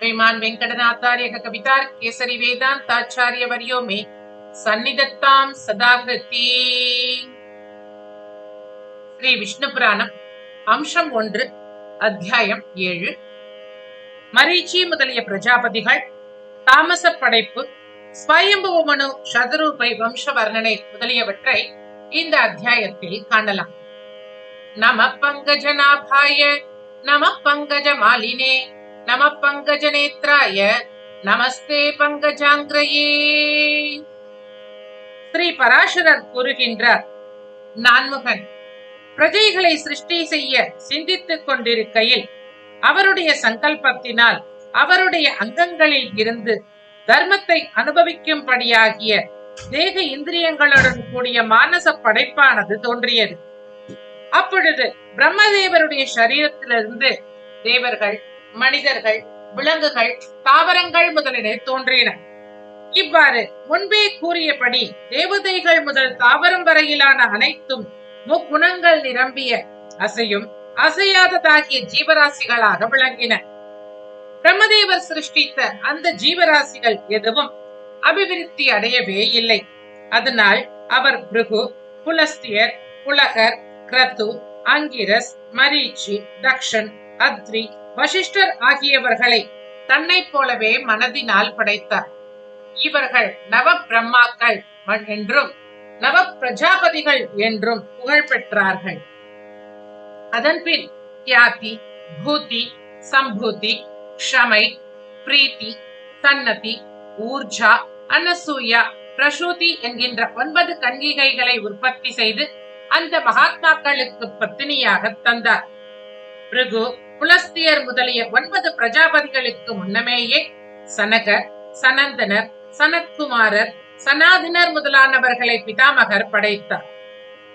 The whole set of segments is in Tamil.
ಶ್ರೀಮಾನ್ ವೆಂಕಟನಾಥಾರ್ಯ ಕವಿತಾರ್ ಕೇಸರಿ ವೇದಾಂತಾಚಾರ್ಯವರ್ಯೋ ಮೇ సన్నిధత్తాం సదాహృతి ஸ்ரீ விஷ்ணு புராணம் அம்சம் ஒன்று அத்தியாயம் ஏழு. மரீச்சி முதலிய பிரஜாபதிகள் தாமச படைப்பு ஸ்வயம்புவமனு சதுரூபை வம்ச வர்ணனை முதலியவற்றை இந்த அத்தியாயத்தில் காணலாம். நம பங்கஜ நாபாய நம பங்கஜ மாலினே நம பங்கஜ நேத்ராய நமஸ்தே பங்கஜாங்கிரயே. ஸ்ரீ பராசரர் கூறுகின்றார் நான்முகன் பிரஜைகளை சிருஷ்டி செய்ய சிந்தித்துக் கொண்டிருக்கையில் அவருடைய சங்கல்பத்தினால் அவருடைய அங்கங்களில் இருந்து தர்மத்தை அனுபவிக்கும்படியாகிய தேக இந்திரியங்களுடன் கூடிய மானச படைப்பானது தோன்றியது. அப்பொழுது பிரம்மதேவருடைய சரீரத்திலிருந்து தேவர்கள் மனிதர்கள் விலங்குகள் தாவரங்கள் முதலின தோன்றின. இவ்வாறு முன்பே கூறியபடி தேவதைகள் முதல் தாவரம் வரையிலான அனைத்தும் முக்குணங்கள் நிரம்பிய அசையும் அசையாததாகிய ஜீவராசிகளாக விளங்கின. பிரம்மதேவர் சிருஷ்டித்த அந்த ஜீவராசிகள் எதுவும் அபிவிருத்தி அடையவே இல்லை. அதனால் அவர் பிருகு புலஸ்தியர் புலகர் கிரத்து அங்கிரஸ் மரீச்சி தக்ஷன் அத்ரி வசிஷ்டர் ஆகியவர்களை தன்னைப் போலவே மனதினால் படைத்தார். இவர்கள் நவ பிரம்மாக்கள் என்றும் நவ பிரஜாபதிகள் என்றும் புகழ் பெற்றார்கள். அதன்பின் தியாதி பூதி சம்பூதி க்ஷமை பிரீத்தி சன்னதி ஊர்ஜா அனசூயா பிரசூதி என்கின்ற ஒன்பது கன்னிகைகளை உற்பத்தி செய்து அந்த மகாத்மாக்களுக்கு பத்தினியாக தந்தார். பிருகு புலஸ்தியர் முதலிய ஒன்பது பிரஜாபதிகளுக்கு முன்னமேயே சனகர் சனந்தனர் சனத்குமாரர் சனாதினர் முதலானவர்களை பிதாமகர் படைத்தார்.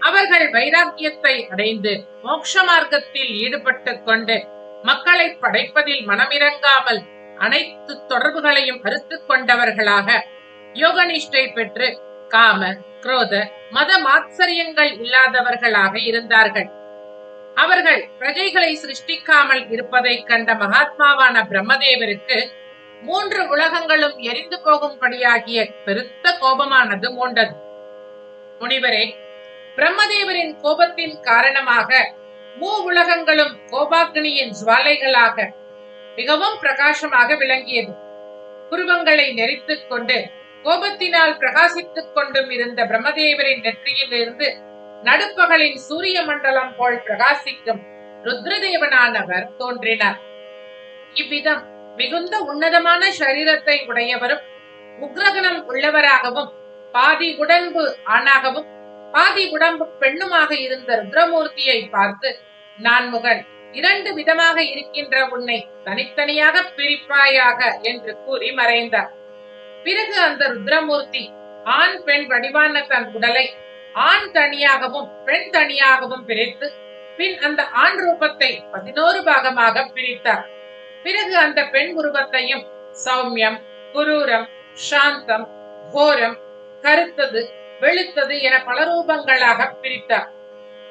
அவர்கள் வைராக்கியத்தை அடைந்து மோட்ச மார்க்கத்தில் ஈடுபட்டு கொண்டு மக்களை படைப்பதில் மனமிறங்காமல் அனைத்து தொடர்புகளையும் அறுத்துக் கொண்டவர்களாக யோகனிஷ்டை பெற்று காம குரோத மத மாத்சரியங்கள் இல்லாதவர்களாக இருந்தார்கள். அவர்கள் பிரஜைகளை சிருஷ்டிக்காமல் இருப்பதை கண்ட மகாத்மாவான பிரம்மதேவருக்கு மூன்று உலகங்களும் எரிந்து போகும்படியாகிய பெருத்த கோபமானது மூண்டது. முனிவரே பிரம்மதேவரின் கோபத்தின் காரணமாக மூ உலகங்களும் கோபாக்னியின் ஜுவாலைகளாக மிகவும் பிரகாசமாக விளங்கியது. புருவங்களை நெறித்துக் கொண்டு கோபத்தினால் பிரகாசித்துக் கொண்டும் இருந்த பிரம்மதேவரின் நெற்றியில் இருந்து நடுப்பகலின் சூரிய மண்டலம் போல் பிரகாசிக்கும் ருத்ரதேவனானவர் தோன்றினார். இவ்விதம் மிகுந்த உன்னதமான சரீரத்தை உடையவரும் உக்ரகணம் உள்ளவராகவும் பாதி உடம்பு ஆணாகவும் பாதி உடம்பு பெண்ணுமாக இருந்த ருத்ரமூர்த்தியை பார்த்து நான் முகன் இரண்டு விதமாக இருக்கின்ற உன்னை தனித்தனியாக பிரிப்பாயாக என்று கூறி மறைந்தார். பிறகு அந்த ருத்ரமூர்த்தி ஆண் பெண் வடிவான தன் உடலை ஆண் தனியாகவும் பெண் தனியாகவும் பிரித்து பின் அந்த ஆண் ரூபத்தை பதினோரு பாகமாக பிரித்தார். பிறகு அந்த பெண் உருவத்தையும் சௌமியம் குரூரம் சாந்தம் கோரம் கருத்தது வெளுத்தது என பல ரூபங்களாக பிரித்தார்.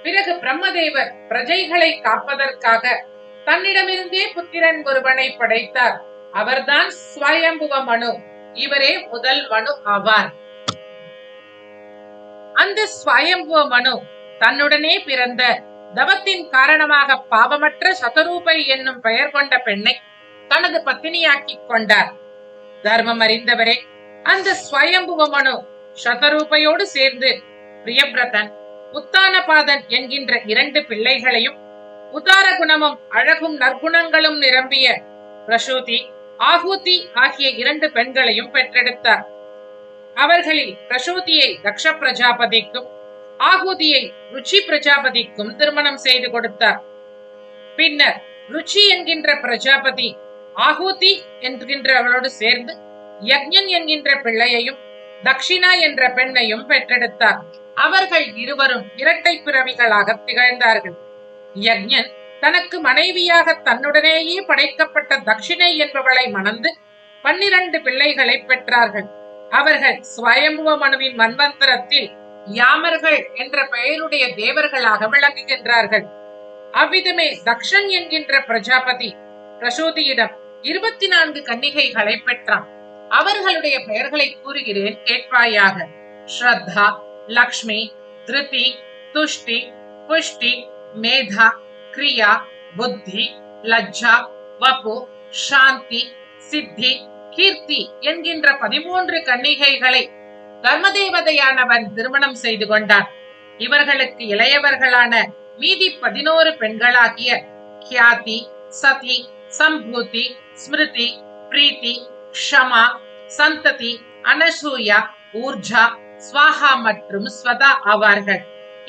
பிறகு பிரம்மதேவர் பிரஜைகளை காப்பதற்காக தன்னிடமிருந்தே புத்திரன் ஒருவனை படைத்தார். அவர்தான் ஸ்வயம்புவ மனு. இவரே முதல் மனு ஆவார். அந்த ஸ்வயம்புவ மனு தன்னுடனே பிறந்த தவத்தின் காரணமாக பாவமற்ற சதரூபை என்னும் பெயர் கொண்ட பெண்ணை தனது பத்தினியாக்கிக் கொண்டார். தர்மம் அறிந்தவரே அந்த ஸ்வயம்புவ மனு சதரூபையோடு சேர்ந்து பிரியபிரதன் உத்தானபாதன் என்கின்ற இரண்டு பிள்ளைகளையும் உதார குணமும் அழகும் நற்குணங்களும் நிரம்பிய பிரசூதி ஆகூதி ஆகிய இரண்டு பெண்களையும் பெற்றெடுத்தார். அவர்களில் பிரசூதியை தக்ஷ பிரஜாபதிக்கும் ஆகுதியை ருச்சி பிரஜாபதிக்கும் திருமணம் செய்து கொடுத்தார். பின்னர் ருச்சி என்கின்ற பிரஜாபதி ஆகுதி என்கின்றவளோடு சேர்ந்து யக்ஞன் என்கின்ற பிள்ளையையும் தக்ஷிணா என்ற பெண்ணையும் பெற்றெடுத்தார். அவர்கள் இருவரும் இரட்டை பிறவிகளாக திகழ்ந்தார்கள். யக்ஞன் தனக்கு மனைவியாக தன்னுடனேயே படைக்கப்பட்ட தக்ஷிணை என்பவளை மணந்து பன்னிரண்டு பிள்ளைகளை பெற்றார்கள். அவர்கள் ஸ்வயம்புவ மனுவின் மன்வந்தரத்தில் யாமர்கள் என்ற பெயருடைய தேவர்களாக விளங்குகின்றார்கள். அவ்விதமே தக்ஷன் என்கின்ற பிரஜாபதி பிரசோதியிடம் இருபத்தி நான்கு கன்னிகைகளை பெற்றான். அவர்களுடைய பெயர்களை கூறுகிறேன் கேட்பாயாக. ஸ்ரத்தா லக்ஷ்மி திருதி துஷ்டி புஷ்டி மேதா கிரியா புத்தி லஜ்ஜா வபு சாந்தி சித்தி கீர்த்தி என்கின்ற பதிமூன்று கன்னிகைகளை தர்மதேவதையானவன் திருமணம் செய்து கொண்டான். இவர்களுக்கு இளையவர்களான மீதி பதினோரு பெண்களாகிய கியாதி சதி சம்பூதி ஸ்மிருதி பிரீத்தி க்ஷமா சந்ததி அனசூயா ஊர்ஜா ஸ்வாஹா மற்றும் ஸ்வதா ஆவார்கள்.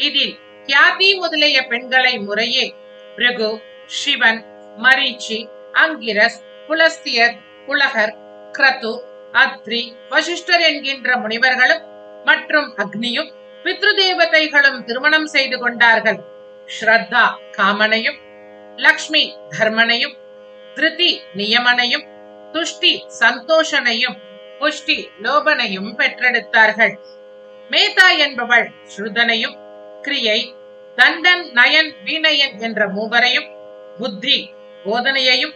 இதில் கியாதி முதலிய பெண்களை முறையே பிருகு சிவன் மரீச்சி அங்கிரஸ் புலஸ்தியர் புலகர் கிரது அத்ரி வசிஷ்டர் என்கின்ற முனிவர்களும் மற்றும் அக்னியும் பித்ரு தேவதைகளும் திருமணம் செய்து கொண்டார்கள். ஸ்ரத்தா காமனையும் லக்ஷ்மி தர்மனையும் திருதி நியமனையும் துஷ்டி சந்தோஷனையும் புஷ்டி லோபனையும் பெற்றெடுத்தார்கள். மேதா என்பவள் ஸ்ருதனையும் கிரியை தண்டன் நயன் வீணயன் என்ற மூவரையும் புத்தி போதனையையும்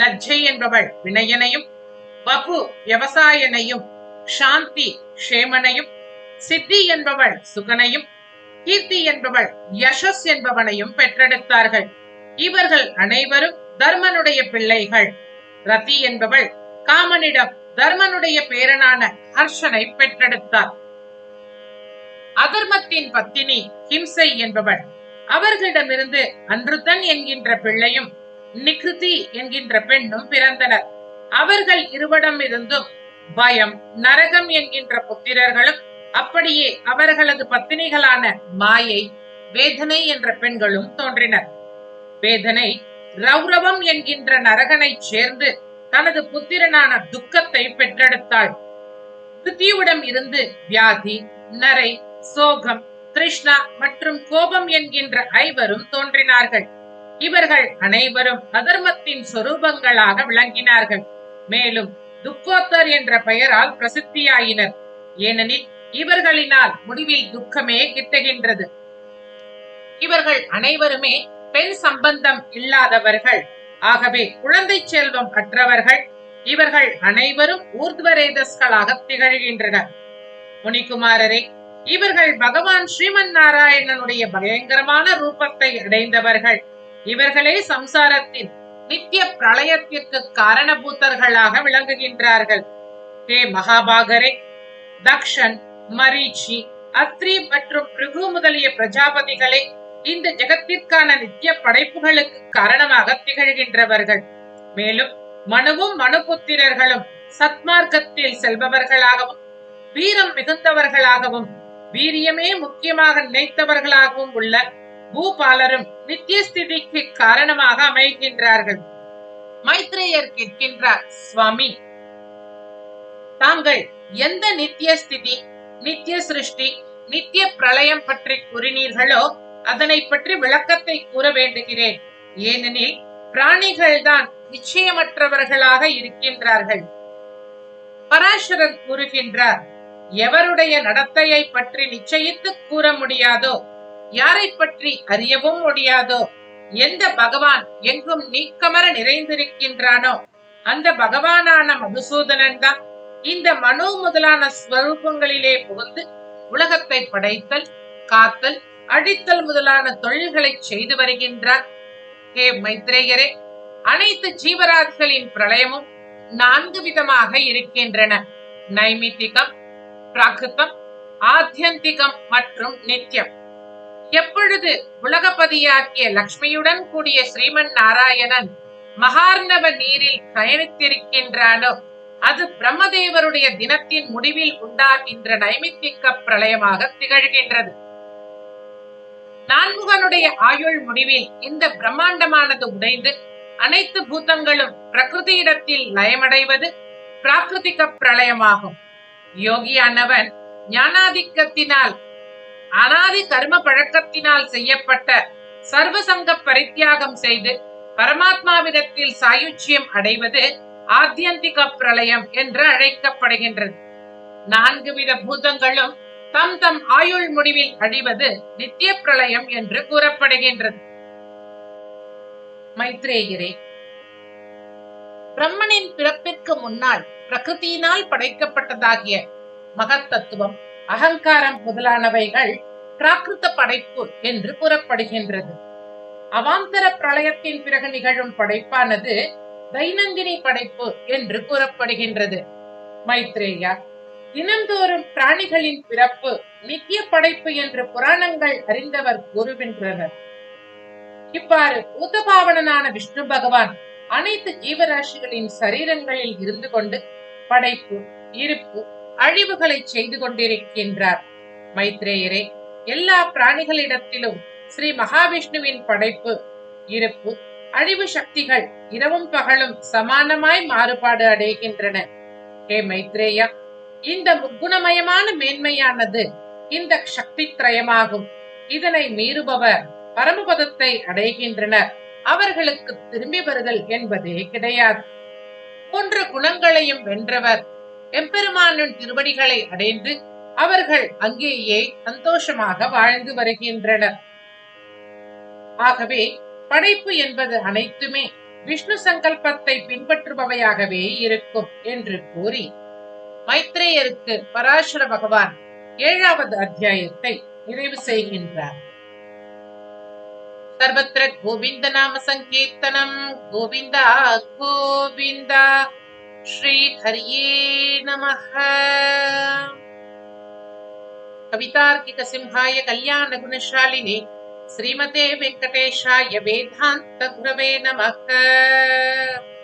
லஜ்ஜை என்பவள் வினயனையும் வபு விவசாயனையும் சாந்தி ஷேமனையும் சித்தி என்பவள் சுகனையும் கீர்த்தி என்பவள் யசஸ் என்பவனையும் பெற்றெடுத்தார்கள். இவர்கள் அனைவரும் தர்மனுடைய பிள்ளைகள். ரதி என்பவள் காமனிடம் தர்மனுடைய பேரனான ஹர்ஷனை பெற்றெடுத்தார். அதர்மத்தின் பத்தினி ஹிம்சை என்பவள். அவர்களிடமிருந்து அன்றுதன் என்கின்ற பிள்ளையும் நிகிருதி என்கின்ற பெண்ணும் பிறந்தனர். அவர்கள் இருவடம் இருந்தும் பயம் நரகம் என்கின்ற புத்திரர்களும் அப்படியே அவர்களது பத்தினிகளான மாயை வேதனை என்ற பெண்களும் தோன்றினர். வேதனை ரௌரவம் என்கின்ற நரகனை சேர்ந்து தனது புத்திரனான துக்கத்தை பெற்றெடுத்தாள். பிருத்தியுடம் இருந்து வியாதி நரை சோகம் கிருஷ்ணா மற்றும் கோபம் என்கின்ற ஐவரும் தோன்றினார்கள். இவர்கள் அனைவரும் அதர்மத்தின் சொரூபங்களாக விளங்கினார்கள். மேலும் துக்கோத்தர் என்ற பெயரால் பிரசித்தியாயினர். ஏனெனில் இவர்களினால் முடிவில் துக்கமே கிட்டுகின்றது. இவர்கள் அனைவருமே பெண் சம்பந்தம் இல்லாதவர்கள். ஆகவே குழந்தை செல்வம் அற்றவர்கள் இவர்கள் அனைவரும் ஊர்துவரேதஸ்களாக திகழ்கின்றனர். முனிகுமாரரே இவர்கள் பகவான் ஸ்ரீமன் நாராயணனுடைய பயங்கரமான ரூபத்தை அடைந்தவர்கள். இவர்களே சம்சாரத்தின் நித்திய பிரளயத்திற்கு காரணபூத்தர்களாக விளங்குகின்றார்கள். ஹே மகாபாகரே தக்ஷன் மரீச்சி அத்ரி மற்றும் பிருகு முதலிய பிரஜாபதிகளே இந்த ஜெகத்திற்கான நித்திய படைப்புகளுக்கு காரணமாக திகழ்கின்றவர்கள். மேலும் மனுவும் மனுபுத்திரர்களும் சத்மார்க்கத்தில் செல்பவர்களாகவும் வீரம் மிகுந்தவர்களாகவும் வீரியமே முக்கியமாக நினைத்தவர்களாகவும் உள்ள பூபாலரும் நித்தியஸ்திதிக்கு காரணமாக அமைகின்றார்கள். மைத்ரேயர் கேட்கின்றார் சுவாமி தாங்கள் எந்த நித்திய ஸ்திதி நித்திய சிருஷ்டி நித்திய பிரளயம் பற்றி கூறினீர்களோ அதனை பற்றி விளக்கத்தை கூற வேண்டுகிறேன். ஏனெனில் பிராணிகள் தான் நிச்சயமற்றவர்களாக இருக்கின்றார்கள். பராசரர் கூறுகின்றார் எவருடைய நடத்தையை பற்றி நிச்சயித்து கூற முடியாதோ யாரை பற்றி அறியவும் முடியாதோ? எந்த பகவான் எங்கும் நீக்கமர நிறைந்திருக்கின்றானோ? அந்த பகவானான மதுசூதனன் தான் இந்த மனு முதலான ஸ்வரூபங்களிலே புகுந்து உலகத்தை படைத்தல் காத்தல் அழித்தல் முதலான தொழில்களை செய்து வருகின்றார். ஹே மைத்ரேயரே அனைத்து ஜீவராசிகளின் பிரளயமும் நான்கு விதமாக இருக்கின்றன. நைமித்திகம் பிராகிருத்தம் ஆத்தியந்திகம் மற்றும் நித்தியம். எப்பொழுது உலகபதியாக்கிய லக்ஷ்மியுடன் கூடிய ஸ்ரீமன் நாராயணன் மகார்ணவ நீரில் பயணித்திருக்கின்றானோ அது பிரம்மதேவருடைய தினத்தின் முடிவில் உண்டாகின்ற நைமித்திக்க பிரளயமாக திகழ்கின்றது. நான்முகனுடைய ஆயுள் முடிவில் இந்த பிரம்மாண்டமானது உடைந்து அனைத்து பூதங்களும் பிரகிருதியிடத்தில் லயமடைவது பிராகிருதிக பிரளயமாகும். யோகியானவன் ஞானாதிக்கத்தினால் அனாதி கர்ம பழக்கத்தினால் செய்யப்பட்ட சர்வசங்க பரித்தியாகம் செய்து பரமாத்மாவிடத்தில் சாயுச்சியம் அடைவது ஆத்தியந்திக பிரளயம் என்று அழைக்கப்படுகின்றது. நான்கு வித பூதங்களும் தம் தம் ஆயுள் முடிவில் அழிவது நித்திய பிரளயம் என்று கூறப்படுகின்றது. மைத்ரேயரே பிரம்மனின் பிறப்பிற்கு முன்னால் பிரகிருதியினால் படைக்கப்பட்டதாகிய மகத்தத்துவம் அகங்காரம் முதலானவைகள் பிராகிருத படைப்பு என்று கூறப்படுகின்றது. அவாந்தர பிரளயத்தின் பிறகு நிகழும் படைப்பானது தைனந்தினி படைப்பு என்று கூறப்படுகின்றது. மைத்ரேயா தினந்தோறும் பிராணிகளின் பிறப்பு நித்திய படைப்பு என்று புராணங்கள் அறிந்தவர் கூறுகின்றனர். இவ்வாறு பூதபாவனனான விஷ்ணு பகவான் அனைத்து ஜீவராசிகளின் சரீரங்களில் இருந்து கொண்டு படைப்பு இருப்பு அழிவுகளை செய்து கொண்டிருக்கின்றார். மைத்ரேயரே எல்லா பிராணிகளிடத்திலும் ஸ்ரீ மகாவிஷ்ணுவின் படைப்பு இருப்பு அழிவு சக்திகள் இரவும் பகலும் சமானமாய் மாறுபாடு அடைகின்றன. ஹே மைத்ரேயா இந்த முக்குணமயமான மேன்மையானது இந்த சக்தி திரயமாகும் இதனை மீறுபவர் பரமபதத்தை அடைகின்றனர். அவர்களுக்கு திரும்பி வருதல் என்பதே கிடையாது. போன்ற குணங்களையும் வென்றவர் எம்பெருமானின் திருவடிகளை அடைந்து அவர்கள் அங்கேயே சந்தோஷமாக வாழ்ந்து வருகின்றனர். ஆகவே படைப்பு என்பது அனைத்துமே விஷ்ணு சங்கல்பத்தை பின்பற்றுபவையாகவே இருக்கும் என்று கூறி மைத்ரேயருக்கு பராசர பகவான் ஏழாவது அத்தியாயத்தை நிறைவு செய்கின்றார். சர்வத்திர கோவிந்த நாம சங்கீர்த்தனம் श्री श्रीहर्ये नमः। कल्याण कल्याणगुणशालिनि श्रीमते वेंकटेशाय वेदांत गुरवे नमः।